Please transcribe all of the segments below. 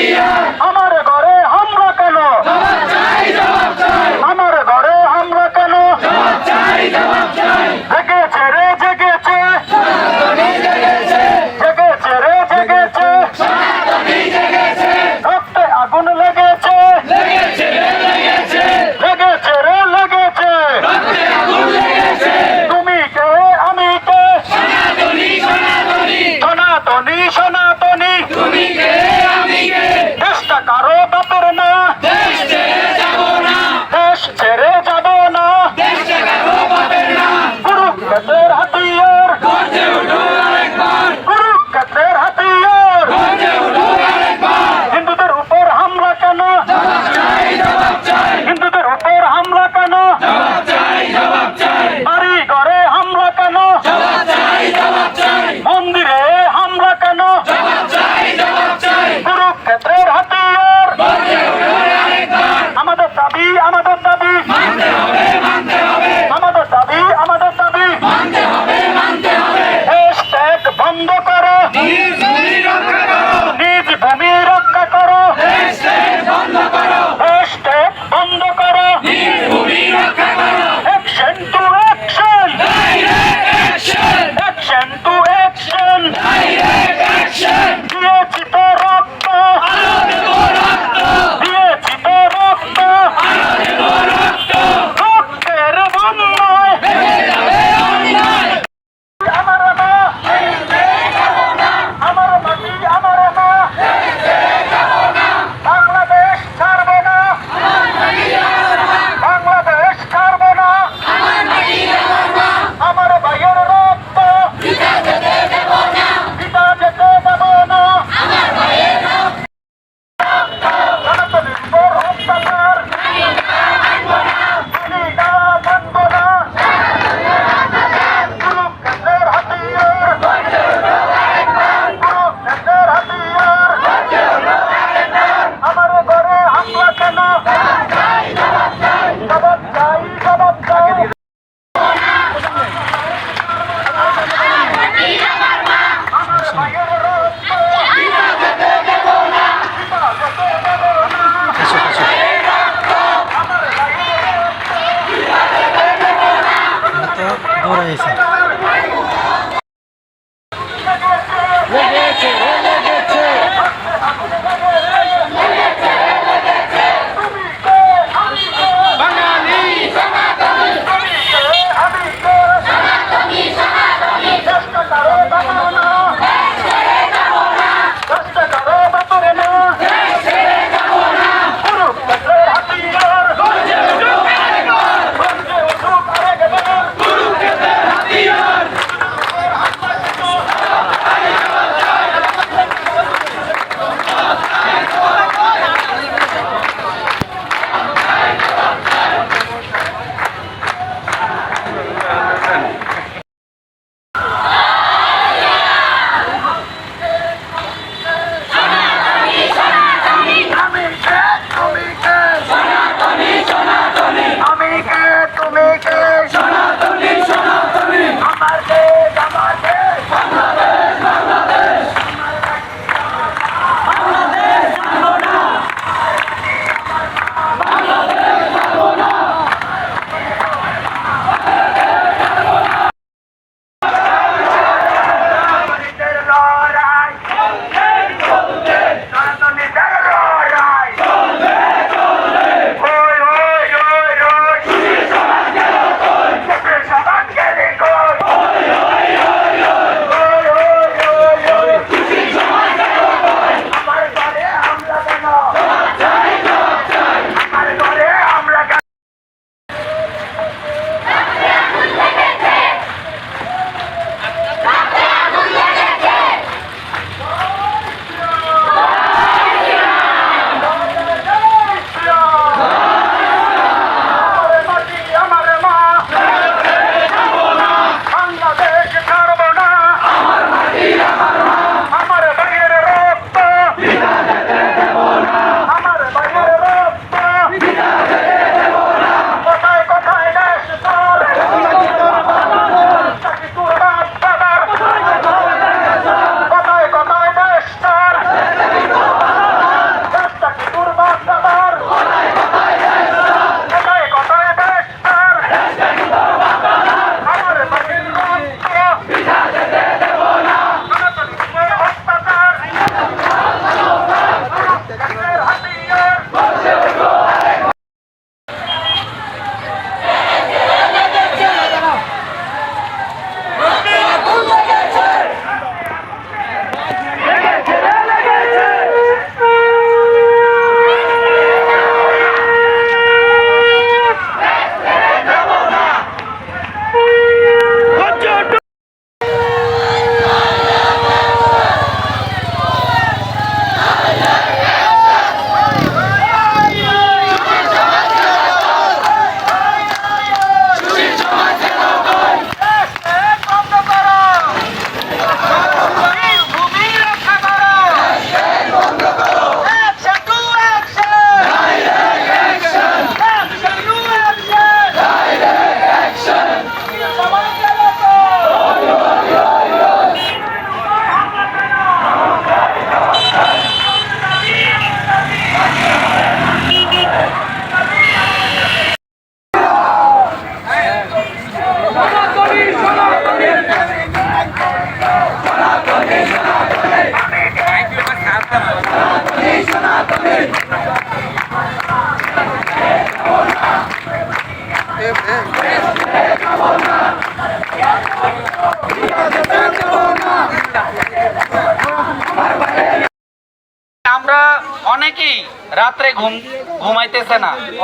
Maria. দৌড়াইছে আমি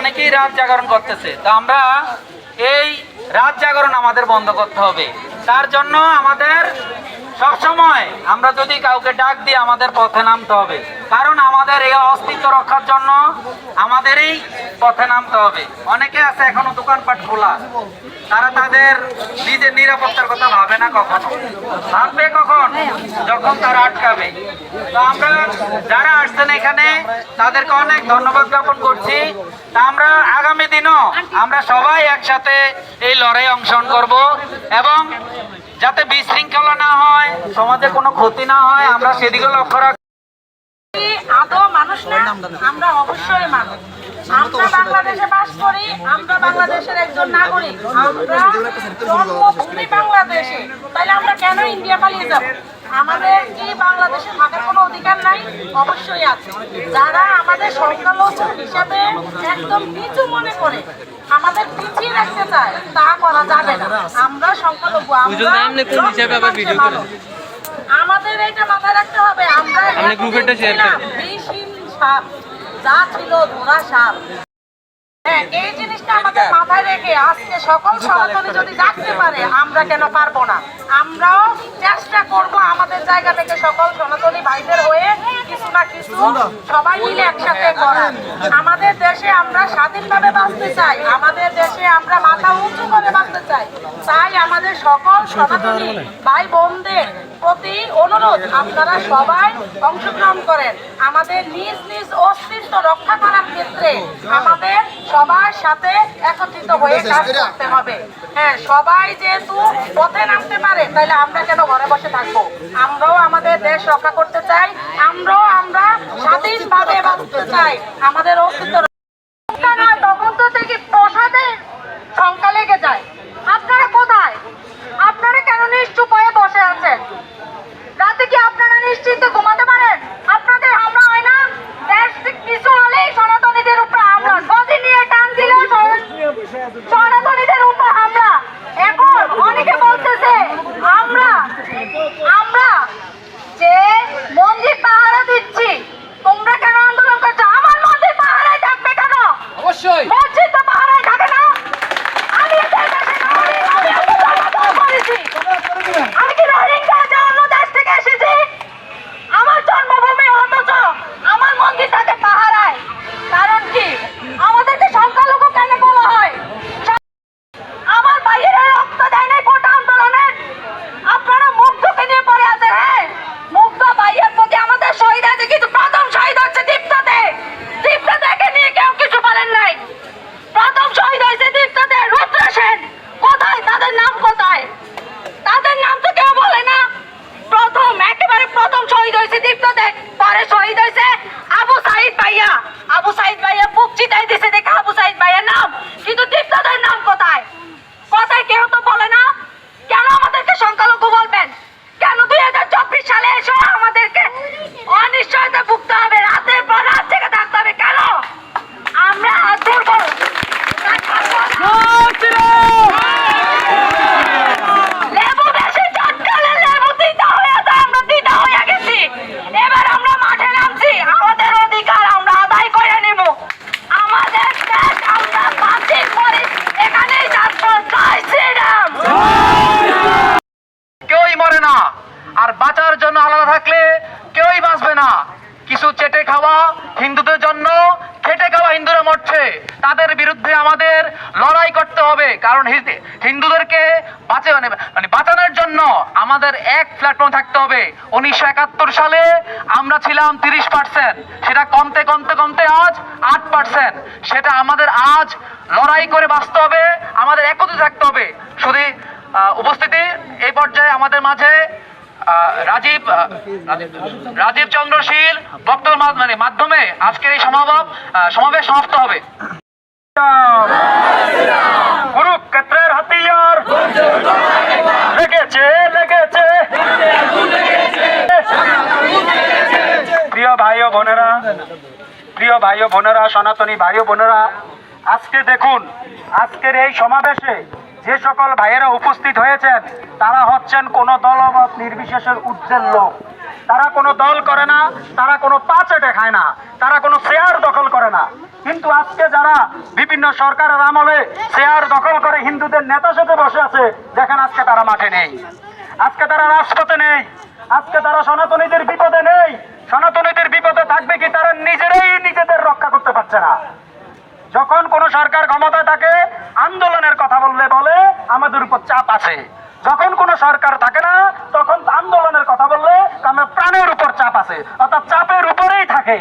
অনেকেই রাত জাগরণ করতেছে। তো আমরা এই রাত জাগরণ আমাদের বন্ধ করতে হবে। তার জন্য আমাদের সবসময় আমরা যদি কাউকে ডাক দিই, আমাদের পথে নামতে হবে। কারণ আমাদের এই অস্তিত্ব রক্ষার জন্য আমাদেরই পথে নামতে হবে। অনেকে আছে এখনও দোকানপাট খোলা। তারা তাদের নিজের নিরাপত্তার কথা ভাবে না কখনো। ভাববে কখন? যখন তারা আটকাবে। তো আমরা যারা আসছেন এখানে, তাদেরকে অনেক ধন্যবাদ জ্ঞাপন করছি। তা আমরা আগামী দিনও আমরা সবাই একসাথে এই লড়াই অংশগ্রহণ করব এবং যাতে বিশৃঙ্খলা না হয়, সমাজে কোনো ক্ষতি না হয়, আমরা সেদিকে লক্ষ্য রাখি। আদৌ মানুষ আমরা আমরা বাংলাদেশে বাস করি, আমরা বাংলাদেশের একজন নাগরিক। আমরা জন্মভূমি বাংলাদেশে। তাহলে আমরা কেন ইন্ডিয়া পালিয়ে যাব? আমাদের কি বাংলাদেশে থাকার কোনো অধিকার নাই? অবশ্যই আছে। যারা আমাদের সংখ্যালঘু হিসাবে একদম নিচু মনে করে আমাদের পিছিয়ে রাখতে চায় তা করা যাবে না। আমরা সংখ্যালঘু আমরা। আমাদের এটা মাথায় রাখতে হবে আমরা যা ছিল ধরা সাপ। এই জিনিসটা আমাদের মাথায় রেখে সকল সনাতনী যদি পারে, আমরা কেন পারব না? আমরাও চেষ্টা আমাদের জায়গা থেকে সকল সনাতনী ভাইদের হয়ে কিছু না কিছু সবাই মিলে একসাথে আমাদের দেশে আমরা স্বাধীনভাবে বাঁচতে চাই, আমাদের দেশে আমরা মাথা উঁচু করে বাঁচতে চাই। তাই আমাদের সকল সনাতনী ভাই বোনদের প্রতি অনুরোধ, আপনারা সবাই অংশগ্রহণ করেন। আমাদের নিজ নিজ অস্তিত্ব রক্ষা করার ক্ষেত্রে আমাদের সবার সাথে একত্রিত হয়ে কাজ করতে হবে। হ্যাঁ সবাই যেহেতু পথে নামতে পারে তাহলে আমরা কেন ঘরে বসে থাকব? আমরাও আমাদের দেশ রক্ষা করতে চাই আমরাও আমরা স্বাধীনভাবে বাঁচতে চাই। আমাদের অস্তিত্ব রক্ষা নয় তখন তো থেকে প্রসাদে সংখ্যা লেগে যায় আপনারা কোথায় আপনারা কেন নিশ্চুপ হয়ে বসে আছেন রাতে কি আপনারা নিশ্চিন্তে ঘুমাতে পারেন আপনাদের হামলা হয় না দেশ থেকে কিছু হলেই সনাতনীদের উপর হামলা গদি নিয়ে টান দিলে সনাতনীদের উপর হামলা এখন অনেকে বলতেছে আমরা আমরা যে মন্দির পাহারা দিচ্ছি তোমরা কেন আন্দোলন করছ আমার মন্দির পাহারায় থাকবে কেন অবশ্যই মসজিদ তো পাহারায় থাকে না আমি এদের দেশে নাগরিক, আমি এত জন্মগ্রহণ করেছি। আমি কি রোহিঙ্গা যে অন্য দেশ থেকে এসেছি আমার জন্মভূমি অথচ আমার মন্দির থাকে পাহারায় কারণ কি আমাদেরকে সংখ্যালঘু কেন বলা হয় আমার ভাইয়েরা রক্ত দেয় নাই কোটা আন্দোলনে আপনারা মুগ্ধকে নিয়ে পড়ে আছেন হ্যাঁ মুগ্ধ ভাইয়ের প্রতি আমাদের শহীদ আছে কিন্তু প্রথম শহীদ হচ্ছে দীপ্ততে দীপ্ততে নিয়ে কেউ কিছু বলেন নাই প্রথম শহীদ হয়েছে দীপ্ততে রুদ্র সেন কোথায় তাদের নাম কোথায় তাদের নাম তো কেউ বলে না প্রথম একেবারে প্রথম শহীদ হয়েছে দীপ্ততে পরে শহীদ হয়েছে আবু সাইদ ভাইয়া আবু সাইদ ভাইয়া বুক চিতাই দিছে দেখে আবু সাইদ ভাইয়ার নাম কিন্তু দীপ্তদের নাম কোথায় কথায় কেউ তো বলে না কেন আমাদেরকে সংখ্যালঘু বলবেন কেন দুই হাজার চব্বিশ সালে এসে আমাদেরকে অনিশ্চয়তা ভুগতে হবে রাতের পর রাত থেকে থাকতে হবে কেন আমরা দুর্বল না থাকব না। লেবু বেশি চটকালে লেবু তিতা হয়ে যায় আমরা তিতা হয়ে গেছি এবার আমরা মাঠে নামছি আমাদের অধিকার আমরা আদায় করে নেব আমাদের দেশ আমরা বাতিল করি এখানেই যাচ্ছ জয় শ্রীরাম কেউই মরে না আর বাঁচার জন্য আলাদা থাকলে কেউই বাঁচবে না কিছু চেটে খাওয়া হিন্দুদের জন্য খেটে খাওয়া হিন্দুরা মরছে তাদের বিরুদ্ধে আমাদের লড়াই করতে হবে কারণ হিন্দু- হিন্দুদেরকে বাঁচে মানে মানে বাঁচানোর জন্য আমাদের এক প্ল্যাটফর্ম থাকতে হবে উনিশশো একাত্তর সালে আমরা ছিলাম তিরিশ পার্সেন্ট সেটা কমতে কমতে কমতে আজ আট পার্সেন্ট সেটা আমাদের আজ লড়াই করে বাঁচতে হবে, আমাদের একত্রিত থাকতে হবে। শুধু উপস্থিতি এই পর্যায়ে আমাদের মাঝে রাজীব রাজীব- চন্দ্রশীল বক্তব্য মানে মাধ্যমে আজকের এই সমাবেশ সমাবেশ সমাপ্ত হবে কুরুক্ষেত্রের হাতিয়ার লেগেছে লেগেছে প্রিয় ভাই ও বোনেরা প্রিয় ভাই ও বোনেরা, সনাতনী ভাই ও বোনেরা, আজকে দেখুন, আজকের এই সমাবেশে যে সকল ভাইয়েরা উপস্থিত হয়েছেন, তারা হচ্ছেন কোনো দলমত নির্বিশেষের উজ্জ্বল লোক। তারা কোনো দল করে না, তারা কোনো পাচেটে খায় না, তারা কোনো শেয়ার দখল করে না। কিন্তু আজকে যারা বিভিন্ন সরকারের আমলে শেয়ার দখল করে হিন্দুদের নেতা সাথে বসে আছে, দেখেন আজকে তারা মাঠে নেই। আজকে তারা রাজপথে নেই, আজকে তারা সনাতনীদের বিপদে নেই। সনাতনীদের বিপদে থাকবে কি তারা নিজেরাই নিজেদের রক্ষা করতে পারছে না। যখন কোন সরকার ক্ষমতায় থাকে, আন্দোলনের কথা বললে বলে, আমাদের উপর চাপ আছে। যখন কোন সরকার থাকে না, তখন আন্দোলনের কথা বললে আমার প্রাণের উপর চাপ আছে। অর্থাৎ চাপের উপরেই থাকে।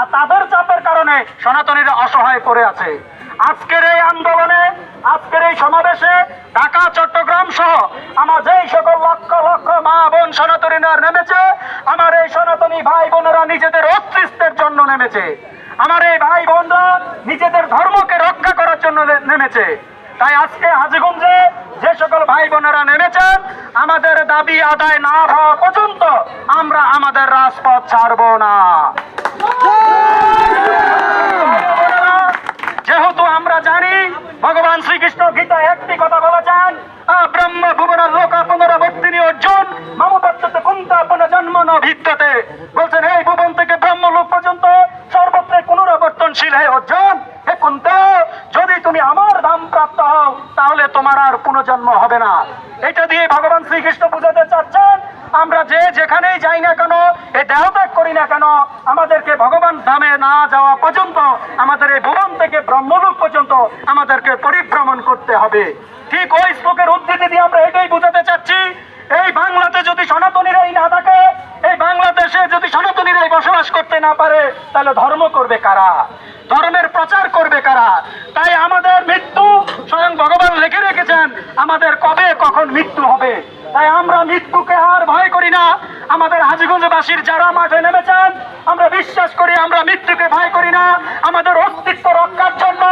আর তাদের চাপের কারণে সনাতনীরা অসহায় করে আছে। আজকের এই আন্দোলনে, আজকের এই সমাবেশে ঢাকা, চট্টগ্রাম সহ আমার যেই সকল লক্ষ লক্ষ মা বোন সনাতনীরা নেমেছে, আমার এই সনাতনী ভাই বোনেরা নিজেদের অস্তিত্বের জন্য নেমেছে। আমার এই ভাই বোনরা নিজেদের ধর্মকে রক্ষা করার জন্য নেমেছে। তাই আজকে হাজিগঞ্জে যে সকল ভাই বোনেরা নেমেছেন, আমাদের দাবি আদায় না হওয়া পর্যন্ত আমরা আমাদের রাজপথ ছাড়বো না। পুনরাবর্তনশীল হে অর্জুন, হে কুন্ত, যদি তুমি আমার দাম প্রাপ্ত হও, তাহলে তোমার আর পুনর্জন্ম হবে না। এটা দিয়ে ভগবান শ্রীকৃষ্ণ বুঝাতে চাচ্ছেন, আমরা যে যেখানেই যাই না কেন এই দেহত্যাগ করি না কেন, আমাদেরকে ভগবান ধামে না যাওয়া পর্যন্ত, আমাদের এই ভুবন থেকে ব্রহ্মলোক পর্যন্ত আমাদেরকে পরিভ্রমণ করতে হবে ঠিক ওই শ্লোকের উদ্ধৃতি দিয়ে আমরা এটাই বোঝাতে চাচ্ছি এই বাংলাতে যদি সনাতনীরাই না থাকে এই বাংলাদেশে যদি সনাতনীরাই বসবাস করতে না পারে তাহলে ধর্ম করবে কারা? ধর্মের প্রচার করবে কারা? তাই আমাদের মৃত্যু স্বয়ং ভগবান লিখে রেখেছেন, আমাদের কবে কখন মৃত্যু হবে? তাই আমরা মৃত্যুকে আর ভয় করি না। আমাদের হাজিগঞ্জবাসীর যারা মাঠে নেমেছেন, আমরা বিশ্বাস করি আমরা মৃত্যুকে ভয় করি না। আমাদের অস্তিত্ব রক্ষার জন্য,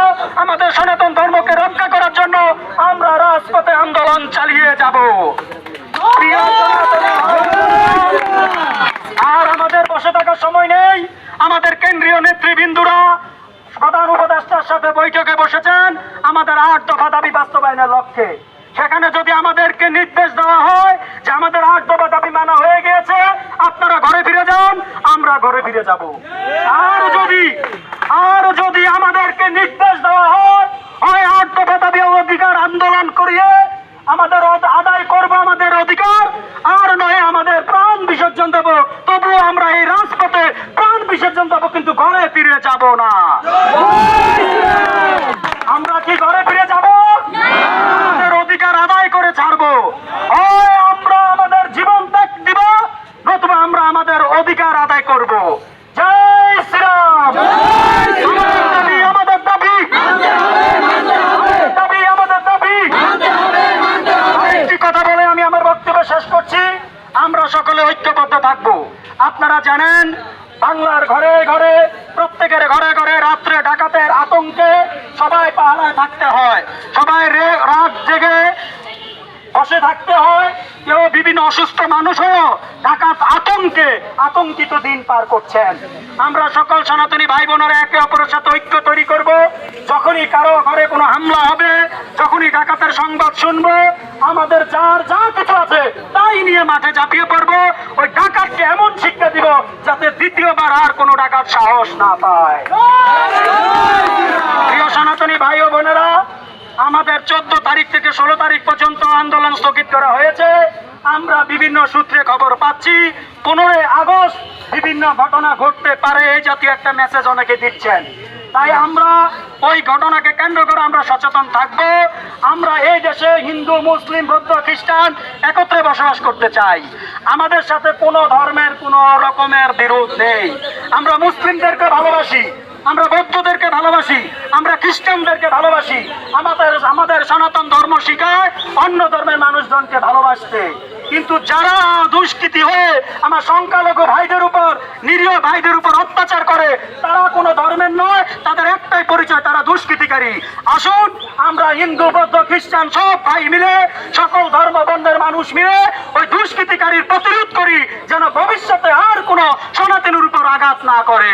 আমাদের সনাতন ধর্মকে রক্ষা করার জন্য আমরা রাজপথে আন্দোলন চালিয়ে যাব। আর আমাদের বসে থাকার সময় নেই। আমাদের কেন্দ্রীয় নেতৃবৃন্দুরা প্রধান উপদেষ্টার সাথে বৈঠকে বসেছেন আমাদের আট দফা দাবি বাস্তবায়নের লক্ষ্যে। সেখানে যদি আমাদেরকে নির্দেশ দেওয়া হয় যে আমাদের আট দফা দাবি মানা হয়ে গিয়েছে, আপনারা ঘরে ফিরে যান, আমরা ঘরে ফিরে যাব। আর যদি আমাদেরকে নির্দেশ দেওয়া হয় হয় আট দফা দাবি অধিকার আন্দোলন করিয়ে আমাদের অদ- আদায় করব আমাদের অধিকার আর নয় আমাদের প্রাণ বিসর্জন দেব তবুও আমরা এই রাজপথে বিসর্জন কিন্তু ঘরে ফিরে যাব না। আমরা কি ঘরে ফিরে যাব? আমাদের অধিকার আদায় করে ছাড়বো। আমরা আমাদের জীবন ত্যাগ দিব, নতুবা আমরা আমাদের অধিকার আদায় করব। জয় শ্রীরাম। আমাদের কথা বলে আমি আমার বক্তব্য শেষ করছি? আমরা সকলে ঐক্যবদ্ধ থাকব। আপনারা জানেন বাংলার ঘরে ঘরে, প্রত্যেকের ঘরে ঘরে রাত্রে ডাকাতের আতঙ্কে সবাই পাহারায় থাকতে হয়। সবাই রাত জেগে বসে থাকতে হয়। কেউ বিভিন্ন অসুস্থ মানুষও ডাকাত আতঙ্কে আতঙ্কিত দিন পার করছেন। আমরা সকল সনাতনী ভাই বোনেরা একে অপরের সাথে ঐক্য তৈরি করব। যখনই কারও ঘরে কোনো হামলা হবে, যখনই ডাকাতের সংবাদ শুনব, আমাদের যার যা কিছু আছে তাই নিয়ে মাঠে ঝাঁপিয়ে পড়ব। ওই ডাকাতকে এমন শিক্ষা দিব যাতে দ্বিতীয়বার আর কোনো ডাকাত সাহস না পায়। প্রিয় সনাতনী ভাই ও বোনেরা আমাদের চোদ্দ তারিখ থেকে ষোলো তারিখ পর্যন্ত আন্দোলন স্থগিত করা হয়েছে। আমরা বিভিন্ন সূত্রে খবর পাচ্ছি, পনেরোই আগস্ট বিভিন্ন ঘটনা ঘটতে পারে, এই জাতীয় একটা মেসেজ অনেকে দিচ্ছেন। তাই আমরা ওই ঘটনাকে কেন্দ্র করে আমরা সচেতন থাকব। আমরা এই দেশে হিন্দু, মুসলিম, বৌদ্ধ, খ্রিস্টান একত্রে বসবাস করতে চাই। আমাদের সাথে কোনো ধর্মের কোনো রকমের বিরোধ নেই। আমরা মুসলিমদেরকে ভালোবাসি। আমরা বৌদ্ধদেরকে ভালোবাসি, আমরা খ্রিস্টানদেরকে ভালোবাসি। আমাদের আমাদের সনাতন ধর্ম শিখায় অন্য ধর্মের মানুষজনকে ভালোবাসতে। কিন্তু যারা দুষ্কৃতি হয়ে আমার সংখ্যালঘু ভাইদের উপর, নিরীহ ভাইদের উপর অত্যাচার করে, তারা কোনো ধর্মের নয়, তাদের একটাই পরিচয়, তারা দুষ্কৃতিকারী। আসুন, আমরা হিন্দু, বৌদ্ধ, খ্রিস্টান সব ভাই মিলে, সকল ধর্ম বর্ণের মানুষ মিলে ওই দুষ্কৃতিকারীর প্রতিরোধ করি, যেন ভবিষ্যতে আর কোনো সনাতনের উপর আঘাত না করে।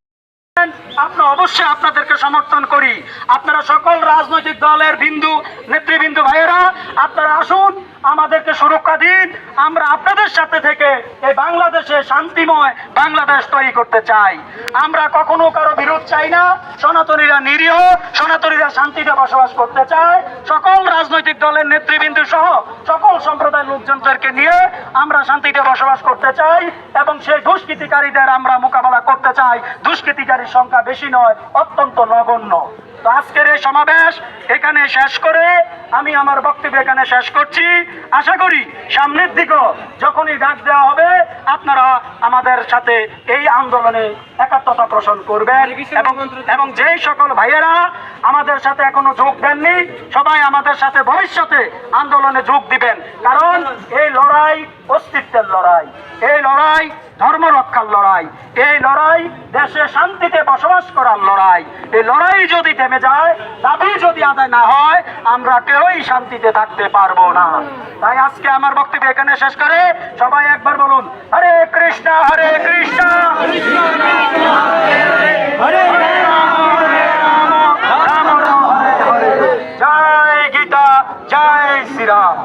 আমরা অবশ্যই আপনাদেরকে সমর্থন করি। আপনারা সকল রাজনৈতিক দলের বিন্দু, নেতৃবৃন্দু ভাইয়েরা, আপনারা আসুন, আমাদেরকে সুরক্ষা দিন। আমরা আপনাদের সাথে থেকে এই বাংলাদেশে শান্তিময় বাংলাদেশ তৈরি করতে চাই। আমরা কখনো কারও বিরোধ চাই না। সনাতনীরা নিরীহ, সনাতনীরা শান্তিতে বসবাস করতে চায়। সকল রাজনৈতিক দলের নেতৃবৃন্দু সহ সকল সম্প্রদায়ের লোকজনদেরকে নিয়ে আমরা শান্তিতে বসবাস করতে চাই এবং সেই দুষ্কৃতিকারীদের আমরা মোকাবেলা করতে চাই। দুষ্কৃতিকারীর সংখ্যা বেশি নয় অত্যন্ত নগণ্য। তো আজকের এই সমাবেশ এখানে শেষ করে আমি আমার বক্তব্য এখানে শেষ করছি। আশা করি সামনের দিকেও যখনই ডাক দেওয়া হবে, আপনারা আমাদের সাথে এই আন্দোলনে একাত্মতা পোষণ করবেন এবং এবং যেই সকল ভাইয়েরা আমাদের সাথে এখনও যোগ দেননি, সবাই আমাদের সাথে ভবিষ্যতে আন্দোলনে যোগ দিবেন। কারণ এই লড়াই অস্তিত্বের লড়াই, এই লড়াই ধর্ম রক্ষার লড়াই, এই লড়াই দেশে শান্তিতে বসবাস করার লড়াই, এই লড়াই যদি থেমে যায়। দাবি যদি আদায় না হয়, আমরা কেউই শান্তিতে থাকতে পারব না। তাই আজকে আমার বক্তব্য এখানে শেষ করে। সবাই একবার বলুন, হরে কৃষ্ণ হরে কৃষ্ণ। হরে জয় গীতা, জয় শ্রীরাম।